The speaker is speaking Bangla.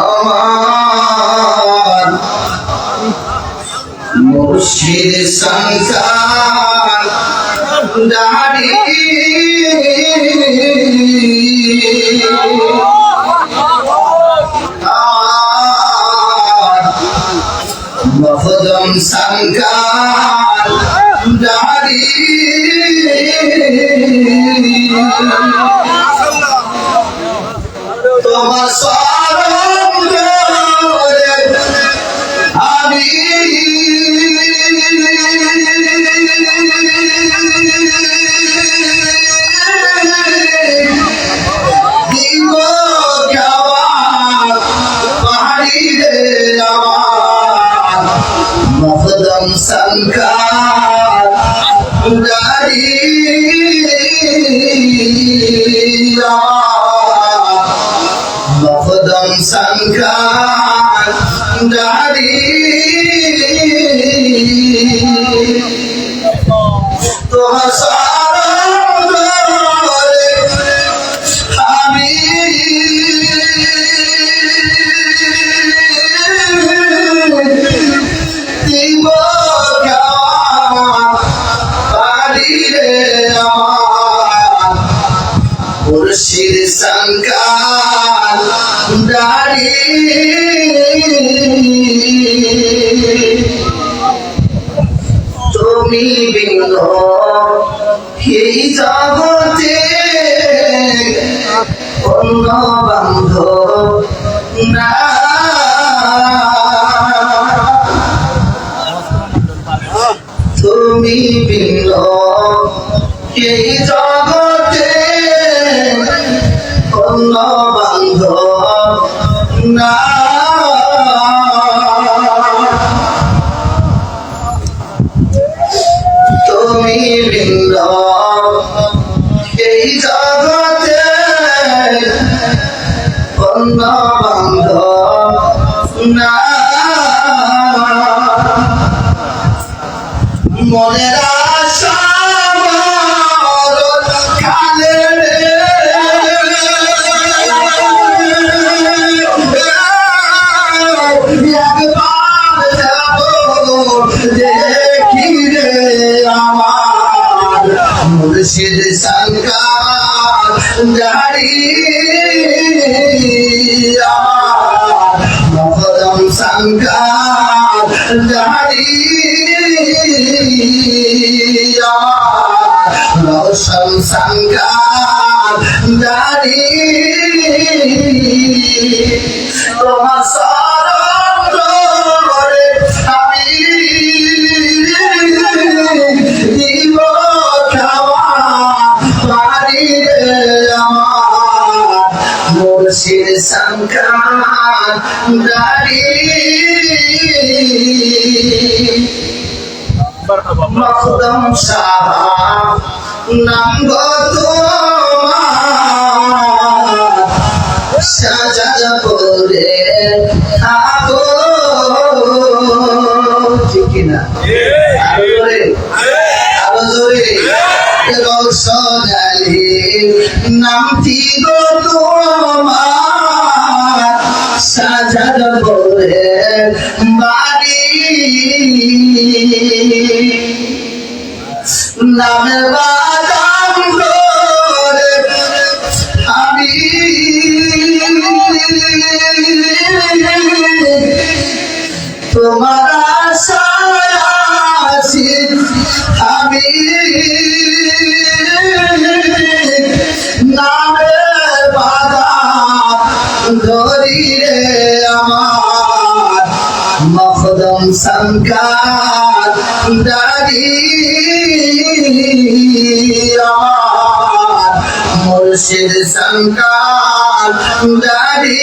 আমার মুর্শিদ সংসার দাড়ি। মহদম সংসার দাড়ি। তোমার সংকার গাড়ি মহদম সংকার মুর্শিদ দাড়ি তুমি বিঘ্ন এই জগতে অন্য বান্ধব না। তুমি বিঘ্ন এই জগতে ভিন্ন এই জগতে অন্য বান্ধব না মরণ মুর্শিদ সংকার জারি মহরম সংকার জারি রোশন সংকার জারি। তোমার দাড়ি মখদম শাহ নাম সাজাদ করে থাকো ঠিক কিনা? আরও জোরে রসদালি নামটি গো তোমার। বাড়ি নামে বাদাম করে আমি। তোমার মখদম সংকার দাড়ি। আমার মুর্শিদ সংকার দাড়ি।